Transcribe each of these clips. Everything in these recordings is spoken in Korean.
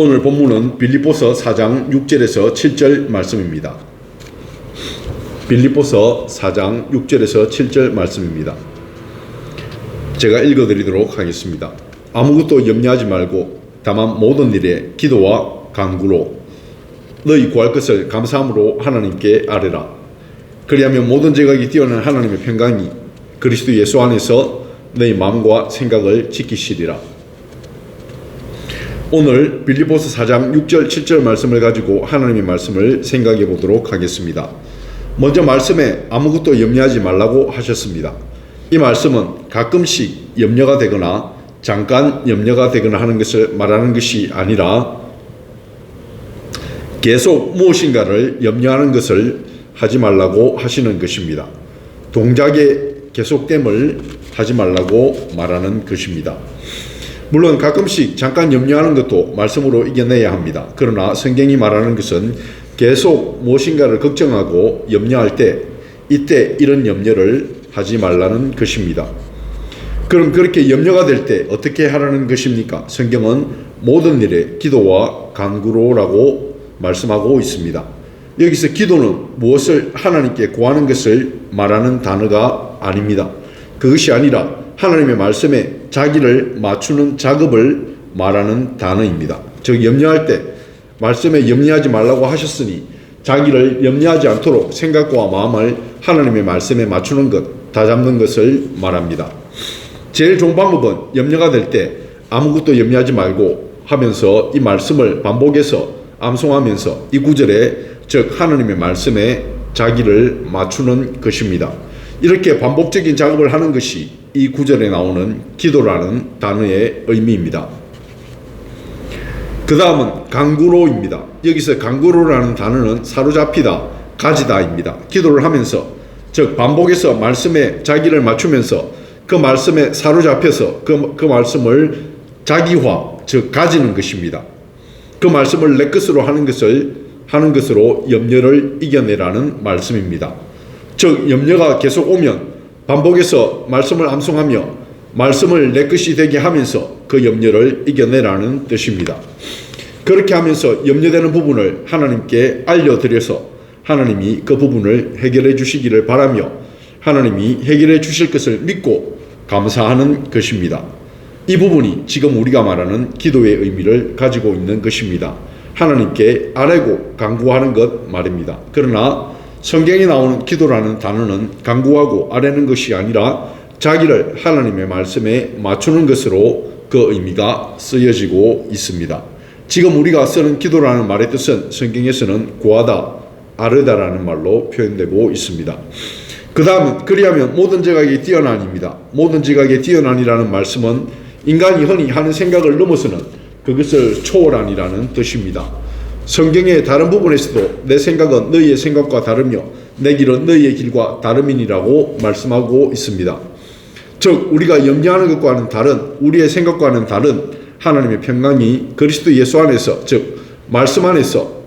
오늘 본문은 빌립보서 4장 6절에서 7절 말씀입니다. 빌립보서 4장 6절에서 7절 말씀입니다. 제가 읽어드리도록 하겠습니다. 아무것도 염려하지 말고 다만 모든 일에 기도와 간구로 너희 구할 것을 감사함으로 하나님께 아뢰라. 그리하면 모든 제각이 뛰어난 하나님의 평강이 그리스도 예수 안에서 너희 마음과 생각을 지키시리라. 오늘 빌리보스 4장 6절 7절 말씀을 가지고 하나님의 말씀을 생각해 보도록 하겠습니다. 먼저 말씀에 아무것도 염려하지 말라고 하셨습니다. 이 말씀은 가끔씩 염려가 되거나 잠깐 염려가 되거나 하는 것을 말하는 것이 아니라 계속 무엇인가를 염려하는 것을 하지 말라고 하시는 것입니다. 동작의 계속됨을 하지 말라고 말하는 것입니다. 물론 가끔씩 잠깐 염려하는 것도 말씀으로 이겨내야 합니다. 그러나 성경이 말하는 것은 계속 무엇인가를 걱정하고 염려할 때 이때 이런 염려를 하지 말라는 것입니다. 그럼 그렇게 염려가 될 때 어떻게 하라는 것입니까? 성경은 모든 일에 기도와 간구로라고 말씀하고 있습니다. 여기서 기도는 무엇을 하나님께 구하는 것을 말하는 단어가 아닙니다. 그것이 아니라 하나님의 말씀에 자기를 맞추는 작업을 말하는 단어입니다. 즉 염려할 때 말씀에 염려하지 말라고 하셨으니 자기를 염려하지 않도록 생각과 마음을 하나님의 말씀에 맞추는 것, 다잡는 것을 말합니다. 제일 좋은 방법은 염려가 될 때 아무것도 염려하지 말고 하면서 이 말씀을 반복해서 암송하면서 이 구절에 즉 하나님의 말씀에 자기를 맞추는 것입니다. 이렇게 반복적인 작업을 하는 것이 이 구절에 나오는 기도라는 단어의 의미입니다. 그 다음은 강구로입니다. 여기서 강구로라는 단어는 사로잡히다, 가지다입니다. 기도를 하면서 즉 반복해서 말씀에 자기를 맞추면서 그 말씀에 사로잡혀서 그, 그 말씀을 자기화, 즉 가지는 것입니다. 그 말씀을 내 것으로 하는 것을 하는 것으로 염려를 이겨내라는 말씀입니다. 즉 염려가 계속 오면 반복해서 말씀을 암송하며 말씀을 내 것이 되게 하면서 그 염려를 이겨내라는 뜻입니다. 그렇게 하면서 염려되는 부분을 하나님께 알려드려서 하나님이 그 부분을 해결해 주시기를 바라며 하나님이 해결해 주실 것을 믿고 감사하는 것입니다. 이 부분이 지금 우리가 말하는 기도의 의미를 가지고 있는 것입니다. 하나님께 아뢰고 간구하는 것 말입니다. 그러나 성경에 나오는 기도라는 단어는 간구하고 아뢰는 것이 아니라 자기를 하나님의 말씀에 맞추는 것으로 그 의미가 쓰여지고 있습니다. 지금 우리가 쓰는 기도라는 말의 뜻은 성경에서는 구하다, 아르다라는 말로 표현되고 있습니다. 그 다음은 그리하면 모든 지각이 뛰어난입니다. 모든 지각이 뛰어난이라는 말씀은 인간이 흔히 하는 생각을 넘어서는 그것을 초월한이라는 뜻입니다. 성경의 다른 부분에서도 내 생각은 너희의 생각과 다르며 내 길은 너희의 길과 다름이니라고 말씀하고 있습니다. 즉 우리가 염려하는 것과는 다른 우리의 생각과는 다른 하나님의 평강이 그리스도 예수 안에서 즉 말씀 안에서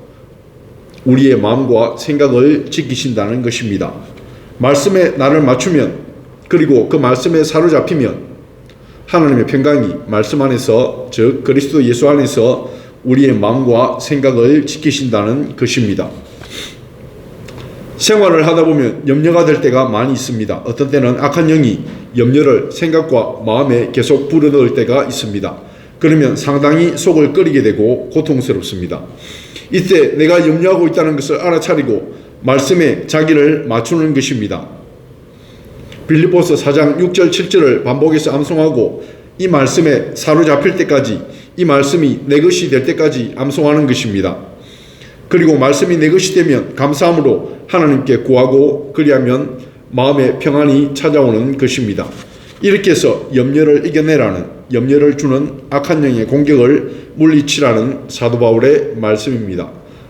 우리의 마음과 생각을 지키신다는 것입니다. 말씀에 나를 맞추면 그리고 그 말씀에 사로잡히면 하나님의 평강이 말씀 안에서 즉 그리스도 예수 안에서 우리의 마음과 생각을 지키신다는 것입니다. 생활을 하다 보면 염려가 될 때가 많이 있습니다. 어떤 때는 악한 영이 염려를 생각과 마음에 계속 불어넣을 때가 있습니다. 그러면 상당히 속을 끓이게 되고 고통스럽습니다. 이때 내가 염려하고 있다는 것을 알아차리고 말씀에 자기를 맞추는 것입니다. 빌리포스 4장 6절 7절을 반복해서 암송하고 이 말씀에 사로잡힐 때까지 이 말씀이 내 것이 될 때까지 암송하는 것입니다. 그리고 말씀이 내 것이 되면 감사함으로 하나님께 구하고 그리하면 마음의 평안이 찾아오는 것입니다. 이렇게 해서 염려를 이겨내라는 염려를 주는 악한 영의 공격을 물리치라는 사도 바울의 말씀입니다.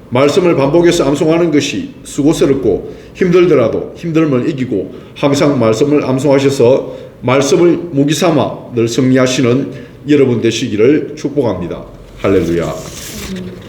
말씀을 반복해서 암송하는 것이 수고스럽고 힘들더라도 힘듦을 이기고 항상 말씀을 암송하셔서 말씀을 무기 삼아 늘 승리하시는 여러분 되시기를 축복합니다. 할렐루야.